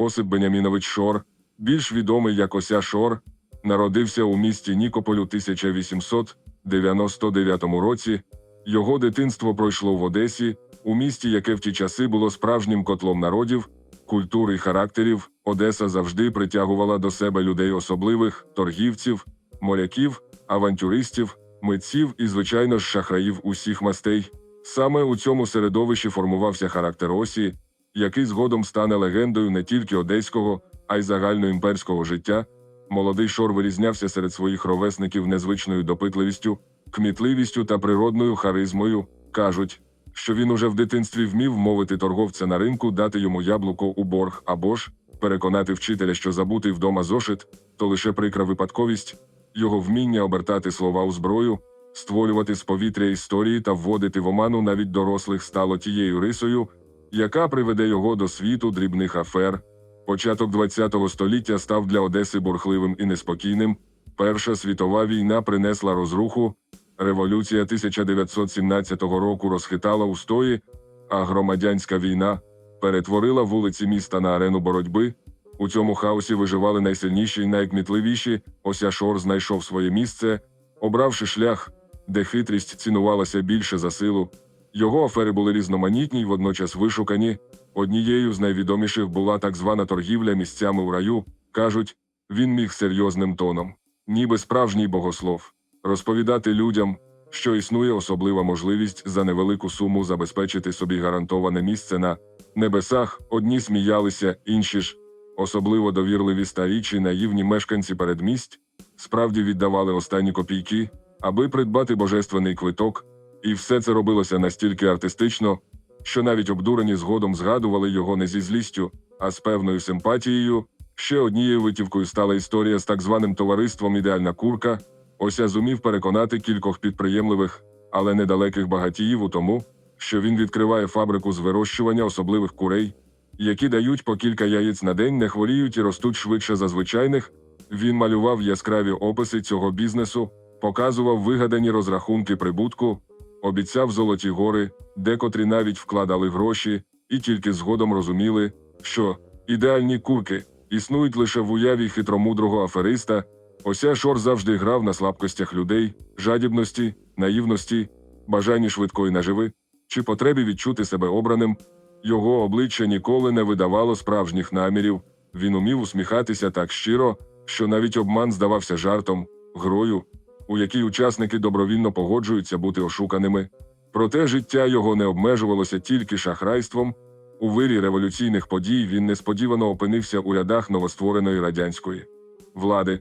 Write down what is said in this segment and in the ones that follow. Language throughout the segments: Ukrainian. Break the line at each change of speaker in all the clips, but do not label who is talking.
Осип Бенямінович Шор, більш відомий як Ося Шор, народився у місті Нікополю 1899 році. Його дитинство пройшло в Одесі, у місті, яке в ті часи було справжнім котлом народів, культур і характерів. Одеса завжди притягувала до себе людей особливих, торгівців, моряків, авантюристів, митців і, звичайно ж, шахраїв усіх мастей. Саме у цьому середовищі формувався характер Осі, який згодом стане легендою не тільки одеського, а й загальноімперського життя. Молодий Шор вирізнявся серед своїх ровесників незвичною допитливістю, кмітливістю та природною харизмою. Кажуть, що він уже в дитинстві вмів мовити торговця на ринку, дати йому яблуко у борг або ж переконати вчителя, що забутий вдома зошит, то лише прикра випадковість, його вміння обертати слова у зброю, створювати з повітря історії та вводити в оману навіть дорослих стало тією рисою, яка приведе його до світу дрібних афер. Початок ХХ століття став для Одеси бурхливим і неспокійним. Перша світова війна принесла розруху. Революція 1917 року розхитала устої, а громадянська війна перетворила вулиці міста на арену боротьби. У цьому хаосі виживали найсильніші і найкмітливіші. Ося Шор знайшов своє місце, обравши шлях, де хитрість цінувалася більше за силу. Його афери були різноманітні й водночас вишукані. Однією з найвідоміших була так звана торгівля місцями у раю. Кажуть, він міг серйозним тоном, ніби справжній богослов, розповідати людям, що існує особлива можливість за невелику суму забезпечити собі гарантоване місце на небесах. Одні сміялися, інші ж, особливо довірливі старі чи наївні мешканці передмість, справді віддавали останні копійки, аби придбати божественний квиток, і все це робилося настільки артистично, що навіть обдурені згодом згадували його не зі злістю, а з певною симпатією. Ще однією витівкою стала історія з так званим товариством Ідеальна курка. Ося зумів переконати кількох підприємливих, але недалеких багатіїв у тому, що він відкриває фабрику з вирощування особливих курей, які дають по кілька яєць на день, не хворіють і ростуть швидше за звичайних. Він малював яскраві описи цього бізнесу, показував вигадані розрахунки прибутку, обіцяв золоті гори, декотрі навіть вкладали гроші, і тільки згодом розуміли, що ідеальні курки існують лише в уяві хитромудрого афериста. Ося Шор завжди грав на слабкостях людей, жадібності, наївності, бажанні швидкої наживи чи потребі відчути себе обраним. Його обличчя ніколи не видавало справжніх намірів. Він умів усміхатися так щиро, що навіть обман здавався жартом, грою, у якій учасники добровільно погоджуються бути ошуканими. Проте життя його не обмежувалося тільки шахрайством. У вирі революційних подій він несподівано опинився у рядах новоствореної радянської влади.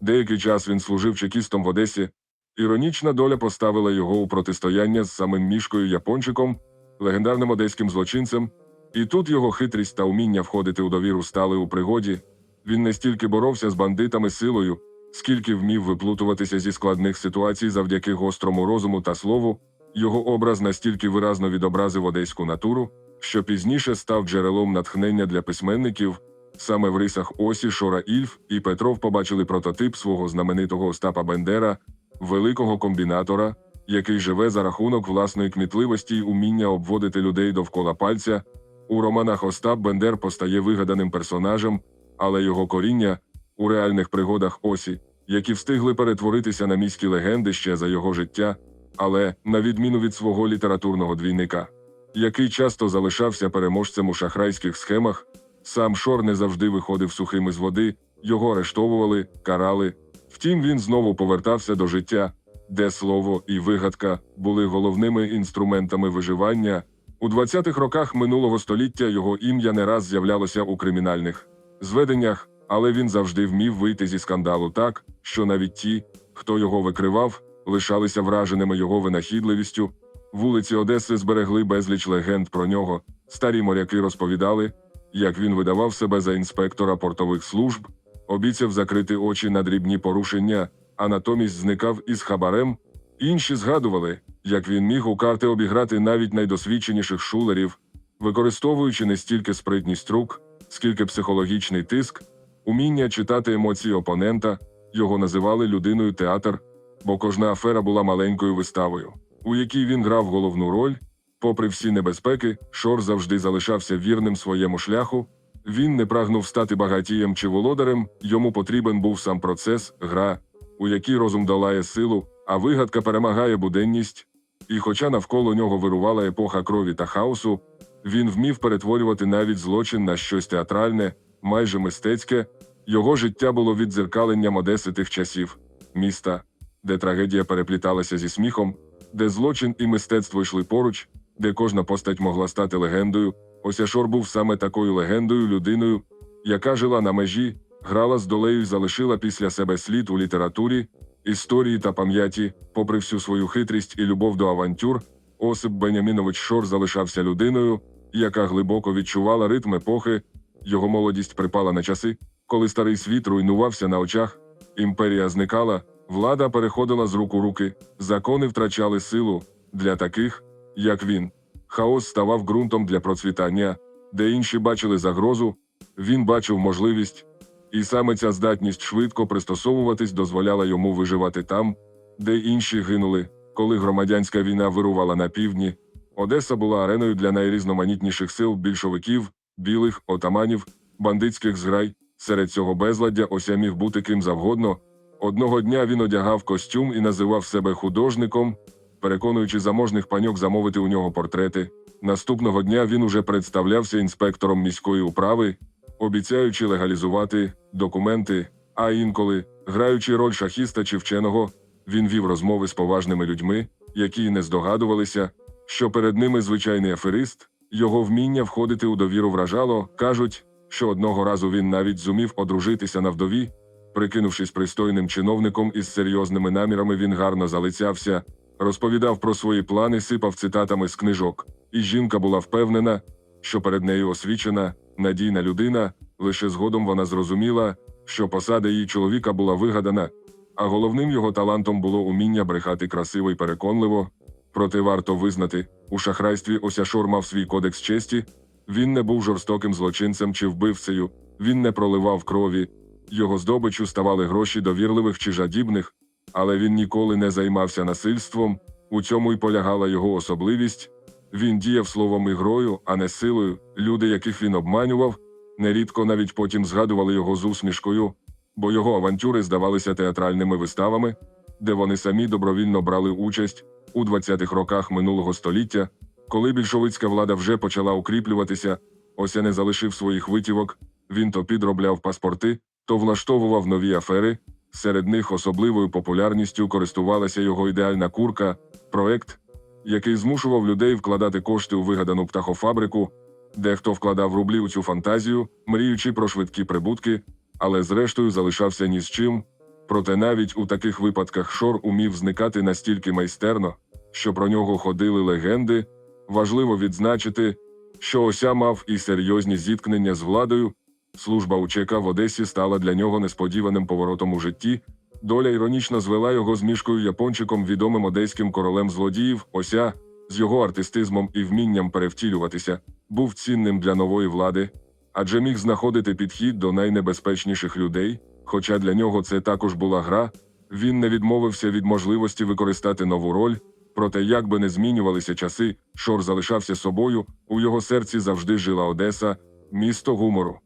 Деякий час він служив чекістом в Одесі. Іронічна доля поставила його у протистояння з самим мішкою Япончиком, легендарним одеським злочинцем, і тут його хитрість та уміння входити у довіру стали у пригоді. Він не стільки боровся з бандитами силою, скільки вмів виплутуватися зі складних ситуацій завдяки гострому розуму та слову. Його образ настільки виразно відобразив одеську натуру, що пізніше став джерелом натхнення для письменників. Саме в рисах Осі Шора Ільф і Петров побачили прототип свого знаменитого Остапа Бендера, великого комбінатора, який живе за рахунок власної кмітливості й уміння обводити людей довкола пальця. У романах Остап Бендер постає вигаданим персонажем, але його коріння у реальних пригодах Осі, які встигли перетворитися на міські легенди ще за його життя, але на відміну від свого літературного двійника, який часто залишався переможцем у шахрайських схемах. Сам Шор не завжди виходив сухим із води, його арештовували, карали. Втім, він знову повертався до життя, де слово і вигадка були головними інструментами виживання. У 20-х роках минулого століття його ім'я не раз з'являлося у кримінальних зведеннях, але він завжди вмів вийти зі скандалу так, що навіть ті, хто його викривав, лишалися враженими його винахідливістю. Вулиці Одеси зберегли безліч легенд про нього. Старі моряки розповідали, як він видавав себе за інспектора портових служб, обіцяв закрити очі на дрібні порушення, а натомість зникав із хабарем. Інші згадували, як він міг у карти обіграти навіть найдосвідченіших шулерів, використовуючи не стільки спритність рук, скільки психологічний тиск, уміння читати емоції опонента, його називали людиною театр, бо кожна афера була маленькою виставою, у якій він грав головну роль. Попри всі небезпеки, Шор завжди залишався вірним своєму шляху. Він не прагнув стати багатієм чи володарем, йому потрібен був сам процес, гра, у якій розум долає силу, а вигадка перемагає буденність. І хоча навколо нього вирувала епоха крові та хаосу, він вмів перетворювати навіть злочин на щось театральне, майже мистецьке. Його життя було віддзеркаленням Одеси тих часів, міста, де трагедія перепліталася зі сміхом, де злочин і мистецтво йшли поруч, де кожна постать могла стати легендою. Осяшор був саме такою легендою, людиною, яка жила на межі, грала з долею і залишила після себе слід у літературі, історії та пам'яті, попри всю свою хитрість і любов до авантюр, Осип Бенямінович Шор залишався людиною, яка глибоко відчувала ритм епохи. Його молодість припала на часи, коли старий світ руйнувався на очах, імперія зникала, влада переходила з рук у руки, закони втрачали силу для таких, як він. Хаос ставав ґрунтом для процвітання, де інші бачили загрозу, він бачив можливість, і саме ця здатність швидко пристосовуватись дозволяла йому виживати там, де інші гинули. Коли громадянська війна вирувала на півдні, Одеса була ареною для найрізноманітніших сил більшовиків, білих, отаманів, бандитських зграй. Серед цього безладдя ося міг бути ким завгодно. Одного дня він одягав костюм і називав себе художником, переконуючи заможних паньок замовити у нього портрети. Наступного дня він уже представлявся інспектором міської управи, обіцяючи легалізувати документи, а інколи, граючи роль шахіста чи вченого, він вів розмови з поважними людьми, які й не здогадувалися, що перед ними звичайний аферист, його вміння входити у довіру вражало, кажуть, що одного разу він навіть зумів одружитися на вдові. Прикинувшись пристойним чиновником із серйозними намірами, він гарно залицявся, розповідав про свої плани, сипав цитатами з книжок, і жінка була впевнена, що перед нею освічена, надійна людина, лише згодом вона зрозуміла, що посада її чоловіка була вигадана, а головним його талантом було уміння брехати красиво й переконливо. Проте варто визнати, у шахрайстві Осяшор мав свій кодекс честі, він не був жорстоким злочинцем чи вбивцею, він не проливав крові, його здобичу ставали гроші довірливих чи жадібних, але він ніколи не займався насильством, у цьому й полягала його особливість. Він діяв словом і грою, а не силою. Люди, яких він обманював, нерідко навіть потім згадували його з усмішкою, бо його авантюри здавалися театральними виставами, де вони самі добровільно брали участь у 20-х роках минулого століття, коли більшовицька влада вже почала укріплюватися, Ося не залишив своїх витівок, він то підробляв паспорти, то влаштовував нові афери. Серед них особливою популярністю користувалася його ідеальна курка, проект, який змушував людей вкладати кошти у вигадану птахофабрику, дехто вкладав рублі у цю фантазію, мріючи про швидкі прибутки, але зрештою залишався ні з чим. Проте навіть у таких випадках Шор умів зникати настільки майстерно, що про нього ходили легенди. Важливо відзначити, що Ося мав і серйозні зіткнення з владою. Служба УЧК в Одесі стала для нього несподіваним поворотом у житті. Доля іронічно звела його з мішкою япончиком, відомим одеським королем злодіїв. Ося з його артистизмом і вмінням перевтілюватися був цінним для нової влади, адже міг знаходити підхід до найнебезпечніших людей. Хоча для нього це також була гра, він не відмовився від можливості використати нову роль. Проте, як би не змінювалися часи, Шор залишався собою, у його серці завжди жила Одеса, місто гумору,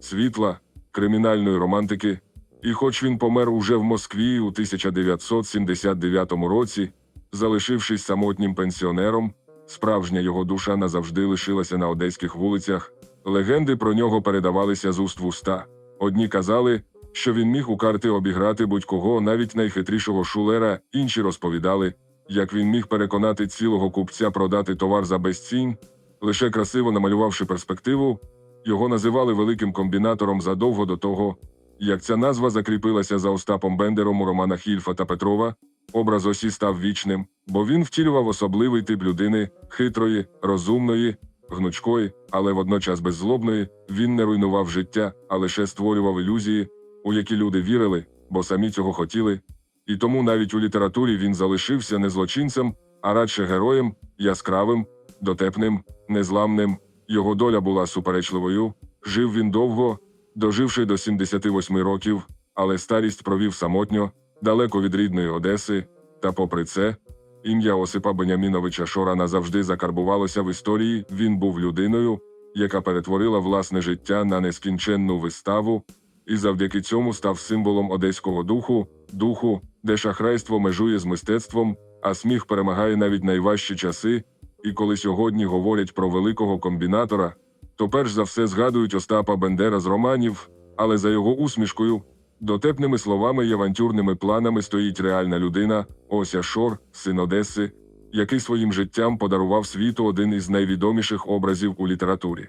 світла, кримінальної романтики. І хоч він помер уже в Москві у 1979 році, залишившись самотнім пенсіонером, справжня його душа назавжди лишилася на одеських вулицях. Легенди про нього передавалися з уст в уста. Одні казали, що він міг у карти обіграти будь-кого, навіть найхитрішого шулера, інші розповідали, як він міг переконати цілого купця продати товар за безцінь, лише красиво намалювавши перспективу, його називали великим комбінатором задовго до того, як ця назва закріпилася за Остапом Бендером у романах Ільфа та Петрова, образ осі став вічним, бо він втілював особливий тип людини, хитрої, розумної, гнучкої, але водночас беззлобної, він не руйнував життя, а лише створював ілюзії, у які люди вірили, бо самі цього хотіли. І тому навіть у літературі він залишився не злочинцем, а радше героєм, яскравим, дотепним, незламним. Його доля була суперечливою. Жив він довго, доживши до 78 років, але старість провів самотньо, далеко від рідної Одеси. Та, попри це, ім'я Осипа Беняміновича Шора назавжди закарбувалося в історії. Він був людиною, яка перетворила власне життя на нескінченну виставу, і завдяки цьому став символом одеського духу, духу, де шахрайство межує з мистецтвом, а сміх перемагає навіть найважчі часи. І коли сьогодні говорять про великого комбінатора, то перш за все згадують Остапа Бендера з романів, але за його усмішкою, дотепними словами й авантюрними планами стоїть реальна людина, Ося Шор, син Одеси, який своїм життям подарував світу один із найвідоміших образів у літературі.